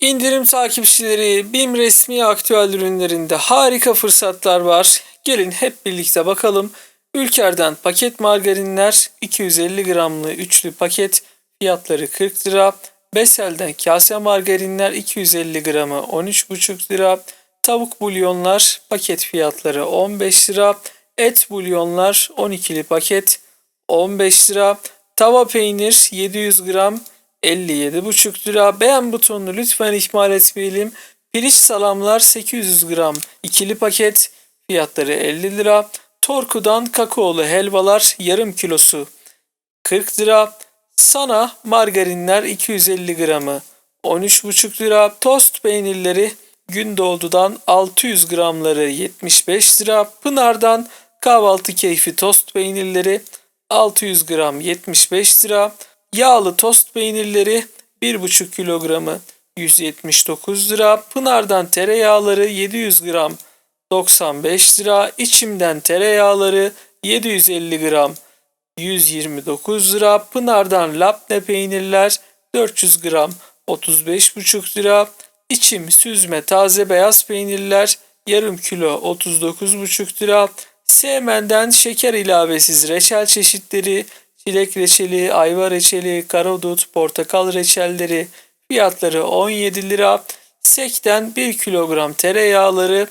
İndirim takipçileri BİM resmi aktüel ürünlerinde harika fırsatlar var. Gelin hep birlikte bakalım. Ülker'den paket margarinler 250 gramlı üçlü paket fiyatları 40 lira. Besel'den kase margarinler 250 gramı 13,5 lira. Tavuk bulyonlar paket fiyatları 15 lira. Et bulyonlar 12'li paket 15 lira. Tava peynir 700 gram 57,5 lira. Beğen butonunu lütfen ihmal etmeyelim. Piliç salamlar 800 gram ikili paket fiyatları 50 lira. Torku'dan kakaolu helvalar yarım kilosu 40 lira. Sana margarinler 250 gramı 13,5 lira. Tost peynirleri Gündoğdu'dan 600 gramları 75 lira. Pınar'dan kahvaltı keyfi tost peynirleri 600 gram 75 lira. Yağlı tost peynirleri 1,5 kilogramı 179 lira. Pınar'dan tereyağları 700 gram 95 lira. İçimden tereyağları 750 gram 129 lira. Pınar'dan labne peynirler 400 gram 35,5 lira. İçim süzme taze beyaz peynirler yarım kilo 39,5 lira. Sevmen'den şeker ilavesiz reçel çeşitleri, çilek reçeli, ayva reçeli, karadut, portakal reçelleri fiyatları 17 lira. Sek'ten 1 kilogram tereyağları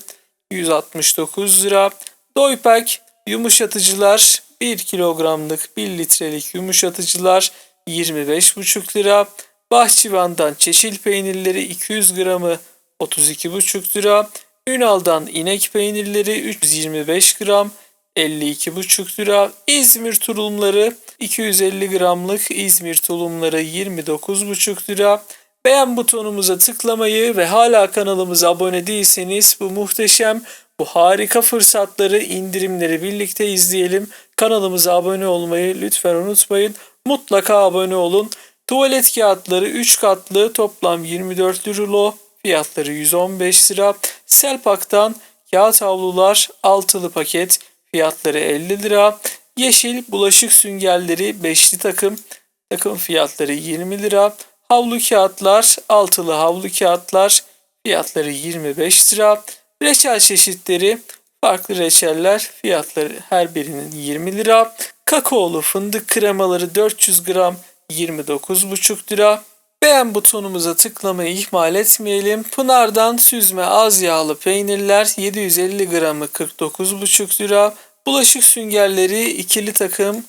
169 lira. Doypek yumuşatıcılar 1 kilogramlık 1 litrelik yumuşatıcılar 25,5 lira. Bahçıvan'dan çeşil peynirleri 200 gramı 32,5 lira. Ünal'dan inek peynirleri 325 gram 52,5 lira. İzmir tulumları 250 gramlık İzmir tulumları 29,5 lira. Beğen butonumuza tıklamayı ve hala kanalımıza abone değilseniz bu muhteşem, bu harika fırsatları, indirimleri birlikte izleyelim. Kanalımıza abone olmayı lütfen unutmayın. Mutlaka abone olun. Tuvalet kağıtları 3 katlı toplam 24 rulo. Fiyatları 115 lira. Selpak'tan kağıt havlular altılı paket. Fiyatları 50 lira. Yeşil bulaşık süngerleri beşli takım. Takım fiyatları 20 lira. Havlu kağıtlar altılı havlu kağıtlar. Fiyatları 25 lira. Reçel çeşitleri farklı reçeller fiyatları her birinin 20 lira. Kakaolu fındık kremaları 400 gram 29,5 lira. Beğen butonumuza tıklamayı ihmal etmeyelim. Pınar'dan süzme az yağlı peynirler 750 gramı 49,5 lira. Bulaşık süngerleri ikili takım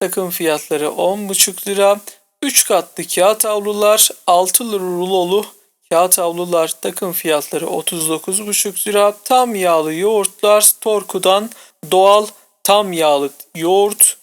takım fiyatları 10,5 lira. 3 katlı kağıt havlular 6 rulolu kağıt havlular takım fiyatları 39,5 lira. Tam yağlı yoğurtlar Torku'dan doğal tam yağlı yoğurt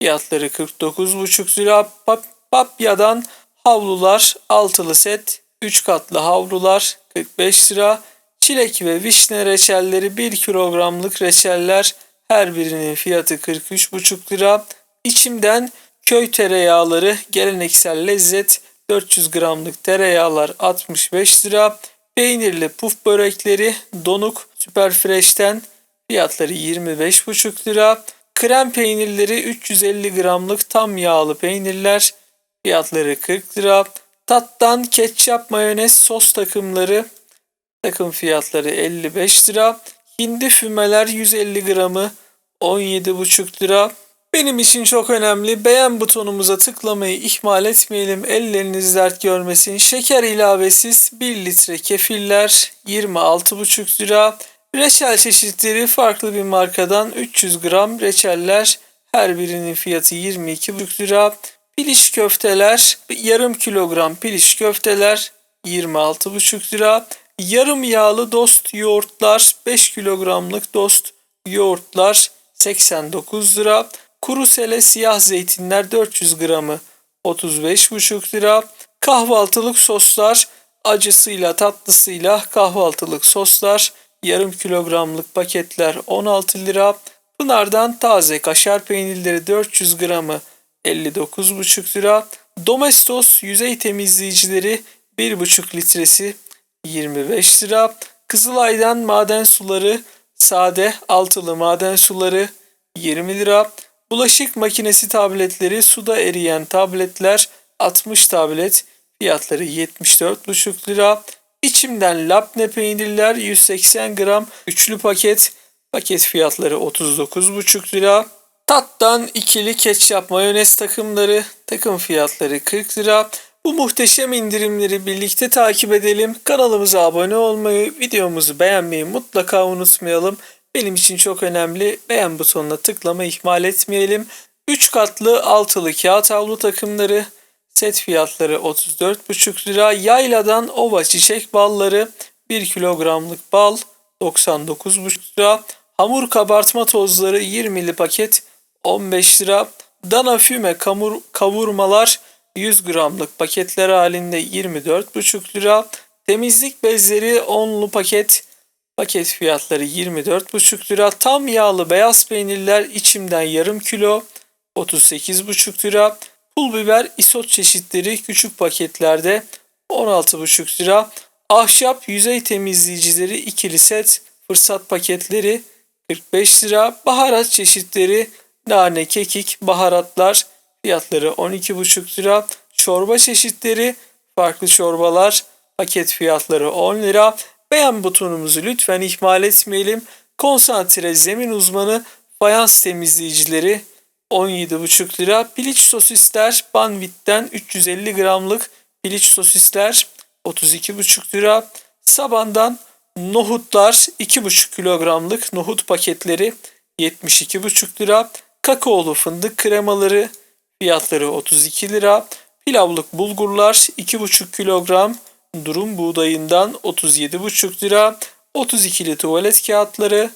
fiyatları 49,5 lira. Pap Papya'dan havlular altılı set 3 katlı havlular 45 lira. Çilek ve vişne reçelleri 1 kilogramlık reçeller her birinin fiyatı 43,5 lira. İçimden köy tereyağları geleneksel lezzet 400 gramlık tereyağlar 65 lira. Peynirli puf börekleri donuk süper fresh'ten fiyatları 25,5 lira. Krem peynirleri 350 gramlık tam yağlı peynirler fiyatları 40 lira. Tattan ketçap mayonez sos takımları takım fiyatları 55 lira. Hindi fümeler 150 gramı 17,5 lira. Benim için çok önemli. Beğen butonumuza tıklamayı ihmal etmeyelim. Elleriniz dert görmesin. Şeker ilavesiz 1 litre kefirler 26,5 lira. Reçel çeşitleri farklı bir markadan 300 gram reçeller her birinin fiyatı 22,5 lira. Piliç köfteler yarım kilogram piliç köfteler 26,5 lira. Yarım yağlı dost yoğurtlar 5 kilogramlık dost yoğurtlar 89 lira. Kuru sele siyah zeytinler 400 gramı 35,5 lira. Kahvaltılık soslar acısıyla tatlısıyla kahvaltılık soslar yarım kilogramlık paketler 16 lira. Pınar'dan taze kaşar peynirleri 400 gramı 59,5 lira. Domestos yüzey temizleyicileri 1,5 litresi 25 lira. Kızılay'dan maden suları sade altılı maden suları 20 lira. Bulaşık makinesi tabletleri suda eriyen tabletler 60 tablet Fiyatları 74,5 lira. İçimden labne peynirler 180 gram üçlü paket. Paket fiyatları 39,5 lira. Tat'tan ikili ketçap mayonez takımları takım fiyatları 40 lira. Bu muhteşem indirimleri birlikte takip edelim. Kanalımıza abone olmayı, videomuzu beğenmeyi mutlaka unutmayalım. Benim için çok önemli. Beğen butonuna tıklama ihmal etmeyelim. 3 katlı altılı kağıt havlu takımları set fiyatları 34,5 lira. Yayladan ova çiçek balları 1 kilogramlık bal 99,5 lira. Hamur kabartma tozları 20'li paket 15 lira. Dana füme kamur, kavurmalar 100 gramlık paketler halinde 24,5 lira. Temizlik bezleri 10'lu paket paket fiyatları 24,5 lira. Tam yağlı beyaz peynirler içimden yarım kilo 38,5 lira. Pul biber isot çeşitleri küçük paketlerde 16,5 lira. Ahşap yüzey temizleyicileri ikili set fırsat paketleri 45 lira. Baharat çeşitleri nane, kekik, baharatlar fiyatları 12,5 lira. Çorba çeşitleri farklı çorbalar paket fiyatları 10 lira. Beğen butonumuzu lütfen ihmal etmeyelim. Konsantre zemin uzmanı fayans temizleyicileri 17,5 lira. Piliç sosisler Banvit'ten 350 gramlık piliç sosisler 32,5 lira. Saban'dan nohutlar 2,5 kilogramlık nohut paketleri 72,5 lira. Kakaolu fındık kremaları fiyatları 32 lira. Pilavlık bulgurlar 2,5 kilogram durum buğdayından 37,5 lira. 32'li tuvalet kağıtları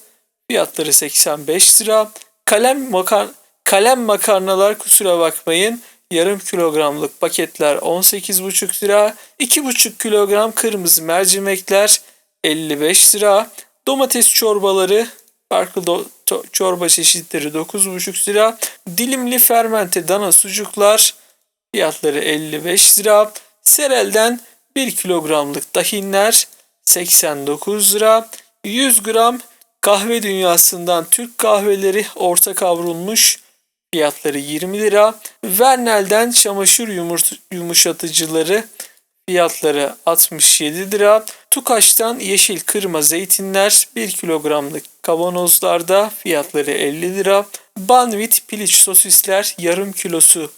fiyatları 85 lira. Kalem makar kalem makarnalar kusura bakmayın. Yarım kilogramlık paketler 18,5 lira. 2,5 kilogram kırmızı mercimekler 55 lira. Domates çorbaları farklı do- çorba çeşitleri 9,5 lira. Dilimli fermente dana sucuklar fiyatları 55 lira. Serel'den 1 kilogramlık tahinler 89 lira. 100 gram kahve dünyasından Türk kahveleri orta kavrulmuş fiyatları 20 lira. Vernel'den çamaşır yumuşatıcıları fiyatları 67 lira. Tukaş'tan yeşil kırma zeytinler 1 kilogramlık kavanozlarda fiyatları 50 lira. Banvit piliç sosisler yarım kilosu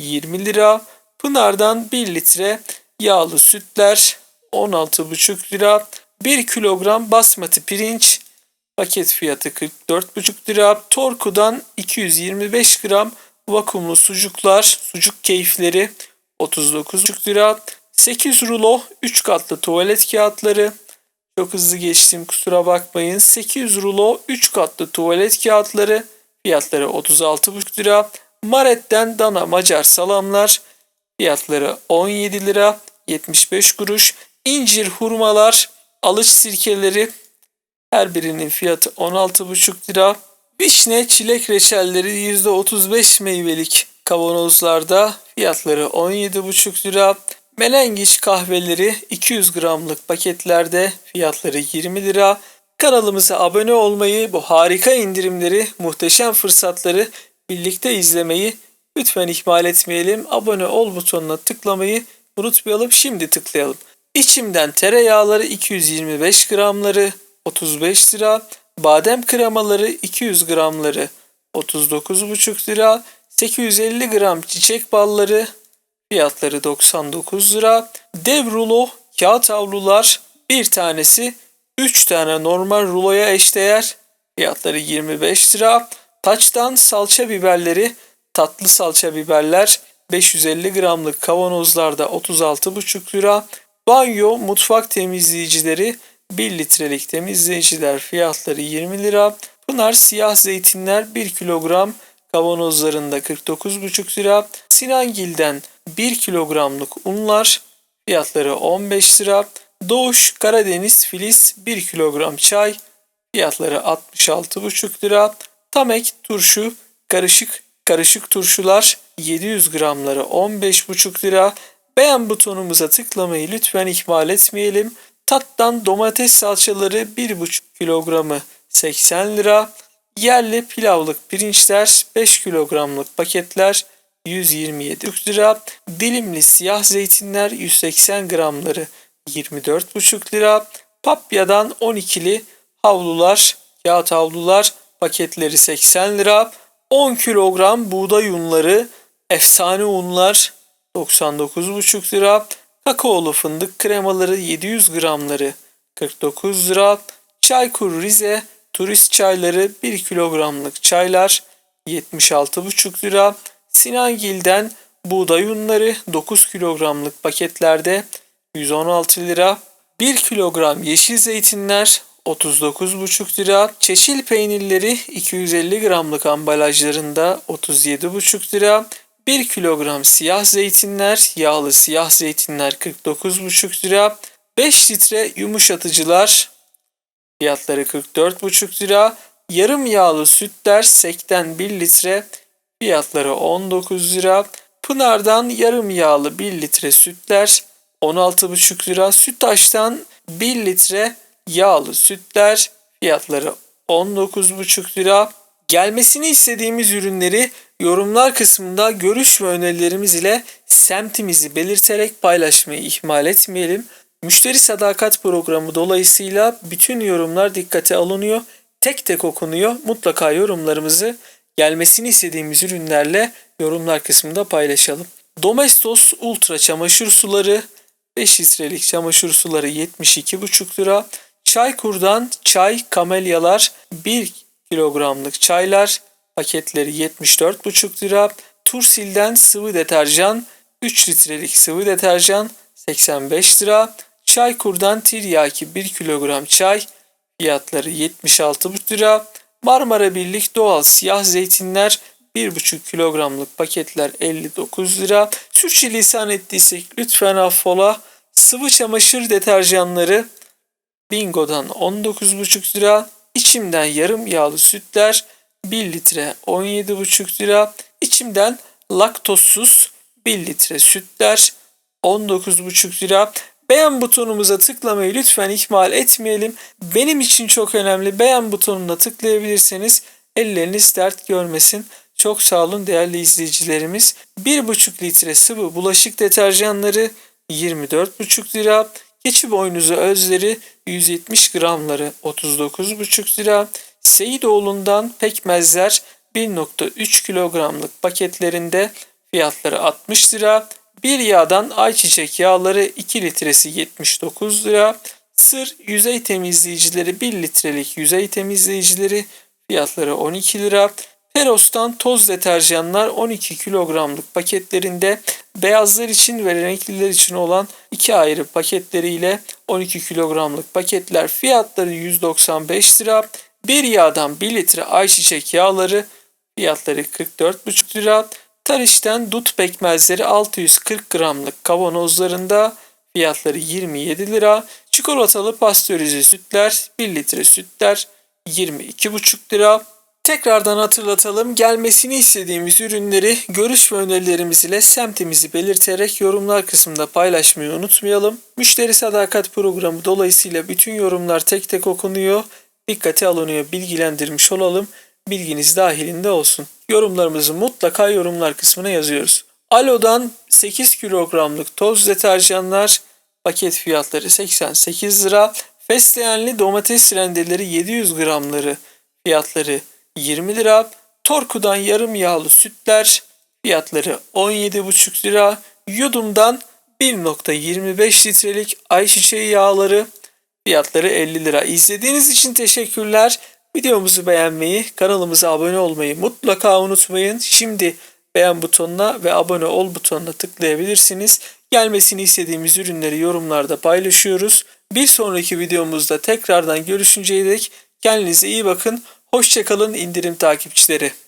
20 lira. Pınar'dan 1 litre yağlı sütler 16,5 lira. 1 kilogram basmati pirinç paket fiyatı 44,5 lira. Torku'dan 225 gram vakumlu sucuklar, sucuk keyifleri 39,5 lira. 8 rulo 3 katlı tuvalet kağıtları. Çok hızlı geçtim kusura bakmayın. 8 rulo 3 katlı tuvalet kağıtları. Fiyatları 36,5 lira. Maret'ten dana Macar salamlar. Fiyatları 17 lira 75 kuruş. İncir hurmalar, alıç sirkeleri her birinin fiyatı 16,5 lira. Vişne çilek reçelleri %35 meyvelik kavanozlarda fiyatları 17,5 lira. Melengiç kahveleri 200 gramlık paketlerde fiyatları 20 lira. Kanalımıza abone olmayı, bu harika indirimleri, muhteşem fırsatları birlikte izlemeyi lütfen ihmal etmeyelim. Abone ol butonuna tıklamayı unutmayalım. Şimdi tıklayalım. İçimden tereyağları 225 gramları 35 lira. Badem kremaları 200 gramları 39,5 lira. 850 gram çiçek balları fiyatları 99 lira. Dev rulo kağıt havlular bir tanesi 3 tane normal ruloya eşdeğer fiyatları 25 lira. Taçtan salça biberleri tatlı salça biberler 550 gramlık kavanozlarda 36,5 lira. Banyo mutfak temizleyicileri 1 litrelik temizleyiciler fiyatları 20 lira. Pınar siyah zeytinler 1 kilogram kavanozlarında 49,5 lira. Sinangil'den 1 kilogramlık unlar fiyatları 15 lira. Doğuş Karadeniz Filiz 1 kilogram çay fiyatları 66,5 lira. Tamek turşu karışık karışık turşular 700 gramları 15,5 lira. Beğen butonumuza tıklamayı lütfen ihmal etmeyelim. Tattan domates salçaları 1,5 kilogramı 80 lira. Yerli pilavlık pirinçler 5 kilogramlık paketler 127 lira. Dilimli siyah zeytinler 180 gramları 24,5 lira. Papya'dan 12'li havlular, kağıt havlular paketleri 80 lira. 10 kilogram buğday unları, efsane unlar 99,5 lira. Kakaolu fındık kremaları 700 gramları 49 lira. Çaykur Rize turist çayları 1 kilogramlık çaylar 76,5 lira. Sinangil'den buğday unları 9 kilogramlık paketlerde 116 lira. 1 kilogram yeşil zeytinler 39,5 lira. Çeşil peynirleri 250 gramlık ambalajlarında 37,5 lira. 1 kilogram siyah zeytinler, yağlı siyah zeytinler 49,5 lira. 5 litre yumuşatıcılar fiyatları 44,5 lira. Yarım yağlı sütler sekten 1 litre fiyatları 19 lira. Pınar'dan yarım yağlı 1 litre sütler 16,5 lira. Sütaş'tan 1 litre yağlı sütler fiyatları 19,5 lira. Gelmesini istediğimiz ürünleri yorumlar kısmında görüş ve önerilerimiz ile semtimizi belirterek paylaşmayı ihmal etmeyelim. Müşteri sadakat programı dolayısıyla bütün yorumlar dikkate alınıyor. Tek tek okunuyor. Mutlaka yorumlarımızı gelmesini istediğimiz ürünlerle yorumlar kısmında paylaşalım. Domestos Ultra çamaşır suları 5 litrelik çamaşır suları 72,5 lira. Çaykur'dan çay kamelyalar 1 kilogramlık çaylar paketleri 74,5 lira. Tursil'den sıvı deterjan 3 litrelik sıvı deterjan 85 lira. Çaykur'dan tiryaki 1 kilogram çay fiyatları 76,5 lira. Marmara Birlik doğal siyah zeytinler 1,5 kilogramlık paketler 59 lira. Sürçülisan ettiysek lütfen affola. Sıvı çamaşır deterjanları Bingo'dan 19,5 lira. İçimden yarım yağlı sütler 1 litre 17,5 lira. İçimden laktozsuz 1 litre sütler 19,5 lira. Beğen butonumuza tıklamayı lütfen ihmal etmeyelim. Benim için çok önemli. Beğen butonuna tıklayabilirseniz elleriniz dert görmesin. Çok sağ olun değerli izleyicilerimiz. 1,5 litre sıvı bulaşık deterjanları 24,5 lira. Keçi boynuzu özleri 170 gramları 39,5 lira. Seyidoğlu'ndan pekmezler 1.3 kilogramlık paketlerinde fiyatları 60 lira. Bir yağdan ayçiçek yağları 2 litresi 79 lira. Sır yüzey temizleyicileri 1 litrelik yüzey temizleyicileri fiyatları 12 lira. Peros'tan toz deterjanlar 12 kilogramlık paketlerinde beyazlar için ve renkliler için olan iki ayrı paketleriyle 12 kilogramlık paketler fiyatları 195 lira. Bir yağdan 1 litre ayçiçek yağları fiyatları 44,5 lira. Tariş'ten dut pekmezleri 640 gramlık kavanozlarında fiyatları 27 lira. Çikolatalı pastörize sütler 1 litre sütler 22,5 lira. Tekrardan hatırlatalım. Gelmesini istediğimiz ürünleri görüş ve önerilerimiz ile semtimizi belirterek yorumlar kısmında paylaşmayı unutmayalım. Müşteri sadakat programı dolayısıyla bütün yorumlar tek tek okunuyor. Dikkate alınıyor, bilgilendirmiş olalım. Bilginiz dahilinde olsun. Yorumlarımızı mutlaka yorumlar kısmına yazıyoruz. Alo'dan 8 kilogramlık toz deterjanlar paket fiyatları 88 lira. Fesleğenli domates rendeleri 700 gramları fiyatları 20 lira. Torku'dan yarım yağlı sütler fiyatları 17,5 lira. Yudum'dan 1.25 litrelik ayçiçeği yağları fiyatları 50 lira. İzlediğiniz için teşekkürler. Videomuzu beğenmeyi, kanalımıza abone olmayı mutlaka unutmayın. Şimdi beğen butonuna ve abone ol butonuna tıklayabilirsiniz. Gelmesini istediğimiz ürünleri yorumlarda paylaşıyoruz. Bir sonraki videomuzda tekrardan görüşünceye dek kendinize iyi bakın. Hoşçakalın indirim takipçileri.